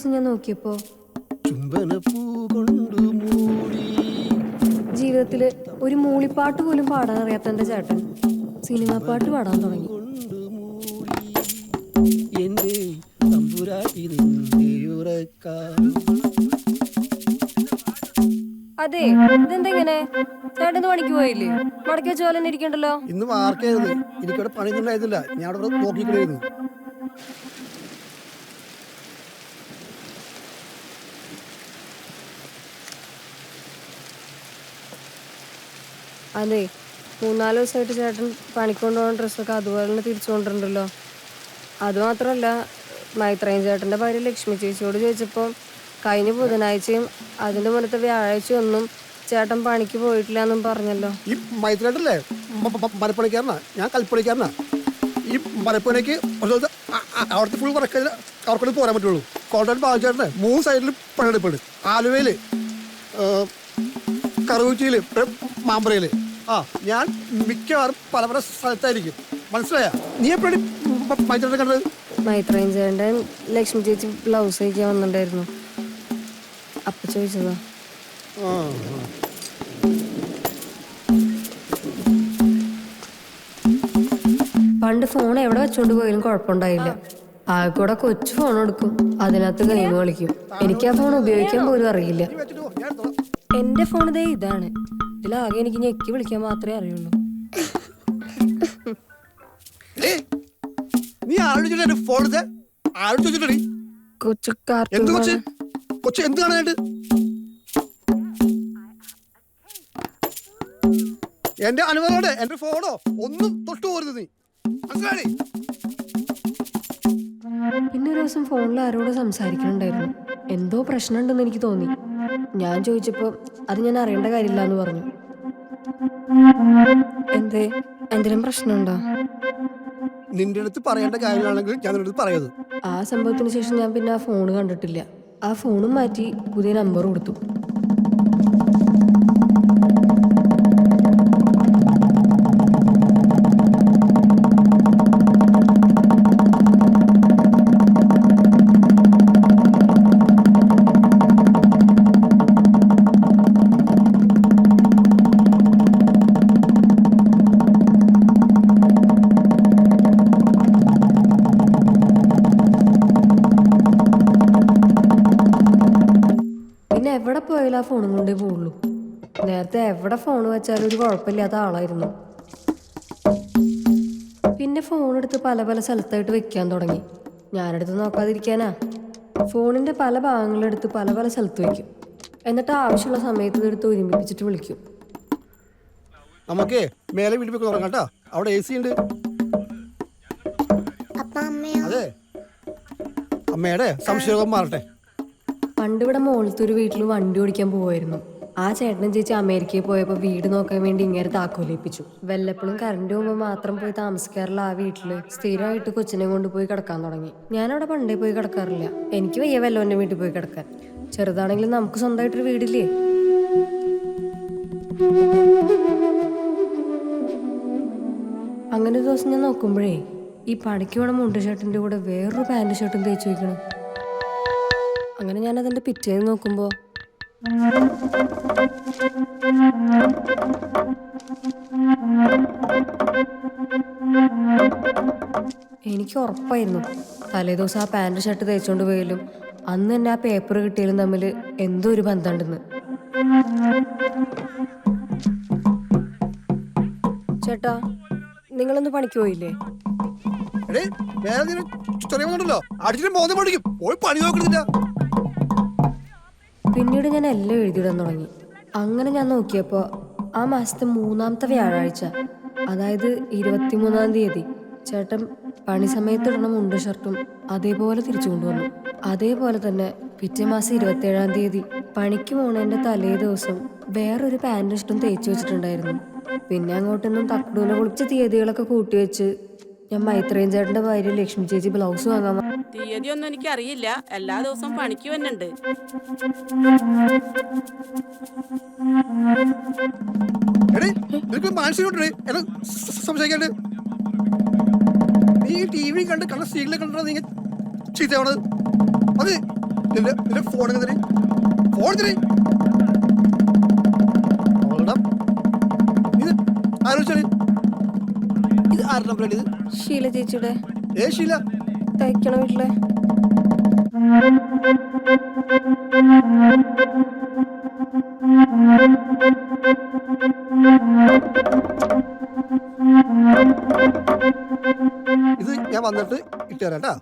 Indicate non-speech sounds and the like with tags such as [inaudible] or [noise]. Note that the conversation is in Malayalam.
ദിവസം ഞാൻ നോക്കിയപ്പോ ജീവിതത്തിൽ ഒരു മൂളിപ്പാട്ട് പോലും പാടാൻ അറിയാത്ത എന്റെ ചേട്ടൻ സിനിമാ പാട്ട് പാടാൻ തുടങ്ങി. അതെ ഇതെന്തെങ്ങനെ ചേട്ടൻ പണിക്ക് പോയില്ലേ? മടക്കി വെച്ച പോലെ ഇരിക്കണ്ടല്ലോ? ഇന്ന് മാർക്കായിരുന്നു. എനിക്കവിടെ പണിയൊന്നും ഉണ്ടായിരുന്നില്ല. ഞാൻ അവിടെ നോക്കിക്കളായിരുന്നു അതെ മൂന്നാൽ ദിവസമായിട്ട് ചേട്ടൻ പണിക്ക് കൊണ്ടുപോകുന്ന ഡ്രസ്സൊക്കെ അതുപോലെ തന്നെ തിരിച്ചു കൊണ്ടിട്ടുണ്ടല്ലോ അതുമാത്രമല്ല മൈത്രയും ചേട്ടന്റെ ഭാര്യ ലക്ഷ്മി ചേച്ചിയോട് ചോദിച്ചപ്പോൾ കഴിഞ്ഞ ബുധനാഴ്ചയും അതിന്റെ മുന്നത്തെ വ്യാഴാഴ്ച ഒന്നും ചേട്ടൻ പണിക്ക് പോയിട്ടില്ല എന്നും പറഞ്ഞല്ലോ. ഈ മൈത്രേട്ടല്ലേ മരപ്പണിക്കാരനാ. ഞാൻ കൽപ്പണിക്കാരനാ. ഈ മരപ്പണിക്ക് അവിടുത്തെ ഫുൾ അവർക്കൂടെ പോരാൻ പറ്റുള്ളൂ. കോട്ടയം ബാധിച്ചേട്ടനെ മൂന്ന് സൈഡിൽ പണിയെടുപ്പുണ്ട്. ആലുവയിൽ കറുകുറ്റിയിൽ മാമ്പറയിൽ. ആ ഞാൻ മിക്കവാറും പല പല സ്ഥലത്തായിരിക്കും. മനസ്സിലായാ? നീ എപ്പോഴും കണ്ടത്? മൈത്രയും ചേട്ടൻ ലക്ഷ്മി ചേച്ചി ബ്ലൗസ് തയ്ക്കാൻ വന്നിട്ടുണ്ടായിരുന്നു. അപ്പൊ ചോദിച്ചതാ. പണ്ട് ഫോൺ എവിടെ വെച്ചോണ്ട് പോയാലും കുഴപ്പമുണ്ടായില്ല. ആകെ കൂടെ കൊച്ചു ഫോൺ എടുക്കും. അതിനകത്ത് ഗെയിം കളിക്കും. എനിക്ക് ആ ഫോൺ ഉപയോഗിക്കാൻ പോലും അറിയില്ല. എന്റെ ഫോൺ ഇതേ ഇതാണ്. ഇതിലാകെ എനിക്ക് ഞെക്കി വിളിക്കാൻ മാത്രമേ അറിയുള്ളൂ. [laughs] നീ ആരോട് എന്റെ ഫോൺ എടുത്തേ? ആരോട് ചോദിച്ചിട്ടടി കൊച്ചു എന്ത് കൊച്ച്? കൊച്ച് എന്ത് കാണാനായിട്ട് എന്റെ അനുഭവോടെ എന്റെ ഫോണോ? ഒന്നും തൊട്ടു പോരുത് നീ. മനസ്സിലായി? പിന്നെ ഒരു ദിവസം ഫോണിൽ ആരോട് സംസാരിക്കണുണ്ടായിരുന്നു. എന്തോ പ്രശ്നമുണ്ടെന്ന് എനിക്ക് തോന്നി. ഞാൻ ചോദിച്ചപ്പോ അത് ഞാൻ അറിയേണ്ട കാര്യമില്ല എന്ന് പറഞ്ഞു. എന്തേ? എന്തെങ്കിലും പ്രശ്നമുണ്ടോ? നിന്റെ അടുത്ത് പറയേണ്ട കാര്യമാണെങ്കിൽ ഞാൻ നിന്റെ അടുത്ത് പറയത് ആ സംഭവത്തിന് ശേഷം ഞാൻ പിന്നെ ആ ഫോൺ കണ്ടിട്ടില്ല. ആ ഫോണും മാറ്റി പുതിയ നമ്പർ കൊടുത്തു പോയാലും ആ ഫോണും കൊണ്ടേ പോവുള്ളൂ. നേരത്തെ എവിടെ ഫോൺ വെച്ചാലും ഒരു കുഴപ്പമില്ലാത്ത ആളായിരുന്നു. പിന്നെ ഫോൺ എടുത്ത് പല പല സ്ഥലത്തായിട്ട് വെക്കാൻ തുടങ്ങി. ഞാനെടുത്ത് നോക്കാതിരിക്കാനാ. ഫോണിന്റെ പല ഭാഗങ്ങളെടുത്ത് പല പല സ്ഥലത്ത് വെക്കും. എന്നിട്ട് ആവശ്യമുള്ള സമയത്ത് ഇതെടുത്ത് ഒരുമിപ്പിച്ചിട്ട് വിളിക്കും. നമുക്ക് മേലെ വീട്ടിൽ പോയി തുടങ്ങാം കേട്ടോ. അവിടെ എ സി ഉണ്ട്. അതെ. അമ്മയുടെ സംശയം മാറട്ടെ. പണ്ട് ഇവിടെ ഒരു വീട്ടിൽ വണ്ടി ഓടിക്കാൻ പോവായിരുന്നു. ആ ചേട്ടൻ ചേച്ചി അമേരിക്കയിൽ പോയപ്പോൾ വീട് നോക്കാൻ വേണ്ടി ഇങ്ങനെ താക്കോലേൽപ്പിച്ചു വല്ലപ്പോഴും കറണ്ട് പോകുമ്പോൾ മാത്രം പോയി താമസിക്കാറുള്ള ആ വീട്ടിൽ സ്ഥിരമായിട്ട് കൊച്ചിനെ കൊണ്ട് പോയി കിടക്കാൻ തുടങ്ങി. ഞാനവിടെ പണ്ടേ പോയി കിടക്കാറില്ല. എനിക്ക് വയ്യ വല്ലവന്റെ വീട്ടിൽ പോയി കിടക്കാൻ. ചെറുതാണെങ്കിലും നമുക്ക് സ്വന്തമായിട്ടൊരു വീടില്ലേ? അങ്ങനെ ഒരു ദിവസം ഞാൻ നോക്കുമ്പോഴേ ഈ പണിക്ക് വേണം മുണ്ട് ഷർട്ടിന്റെ കൂടെ വേറൊരു പാന്റ് ഷർട്ടും തേച്ച് വയ്ക്കണം. അങ്ങനെ ഞാൻ അതിന്റെ പിറ്റേന്ന് നോക്കുമ്പോ എനിക്ക് ഉറപ്പായിരുന്നു. തലേദിവസം ആ പാന്റ് ഷർട്ട് തേച്ചോണ്ട് പോയാലും അന്ന് തന്നെ ആ പേപ്പർ കിട്ടിയാലും തമ്മിൽ എന്തോ ഒരു ബന്ധമുണ്ടെന്ന്. ചേട്ടാ നിങ്ങളൊന്ന് പണിക്ക് പോയില്ലേ? വേറെ ചെറിയ പോയി പണി നോക്കണില്ല. പിന്നീട് ഞാൻ എല്ലാം എഴുതിയിടാൻ തുടങ്ങി. അങ്ങനെ ഞാൻ നോക്കിയപ്പോൾ ആ മാസത്തെ മൂന്നാമത്തെ വ്യാഴാഴ്ച അതായത് ഇരുപത്തിമൂന്നാം തീയതി ചേട്ടൻ പണി സമയത്ത് ഇടണ മുണ്ട് ഷർട്ടും അതേപോലെ തിരിച്ചു കൊണ്ടുവന്നു. അതേപോലെ തന്നെ പിറ്റേ മാസം ഇരുപത്തേഴാം തീയതി പണിക്ക് പോണേന്റെ തലേ ദിവസം വേറൊരു പാന്റ് ഇഷ്ടം തേച്ച് വെച്ചിട്ടുണ്ടായിരുന്നു. പിന്നെ അങ്ങോട്ടൊന്നും തക്കടൂനെ കുളിച്ച തീയതികളൊക്കെ കൂട്ടിവെച്ച് ഞാൻ മൈത്രേൻ ചേട്ടന്റെ ഭാര്യ ലക്ഷ്മി ചേച്ചി ബ്ലൗസ് വാങ്ങാൻ വ- തീയതി ഒന്നും എനിക്ക് അറിയില്ല എല്ലാ ദിവസവും പണിക്ക് വന്നുണ്ട് സംശയിക്കാണ്ട് നീ ടി വി കണ്ട് കണ്ട സീരിയലെ കണ്ടാ നീ ചീത്തയാവണത് അത് നിന്റെ നിന്റെ ഫോൺ ഇത് ആലോചിച്ചാണ് ഇത് ആരുടെ നമ്പറാണ് ഇത്? ഷീല ചേച്ചിയുടെ. ഏ ശീല തയ്ക്കണ വീട്ടിലെ? ഇത് ഞാൻ വന്നിട്ട് ഇട്ട് തരാം കേട്ടോ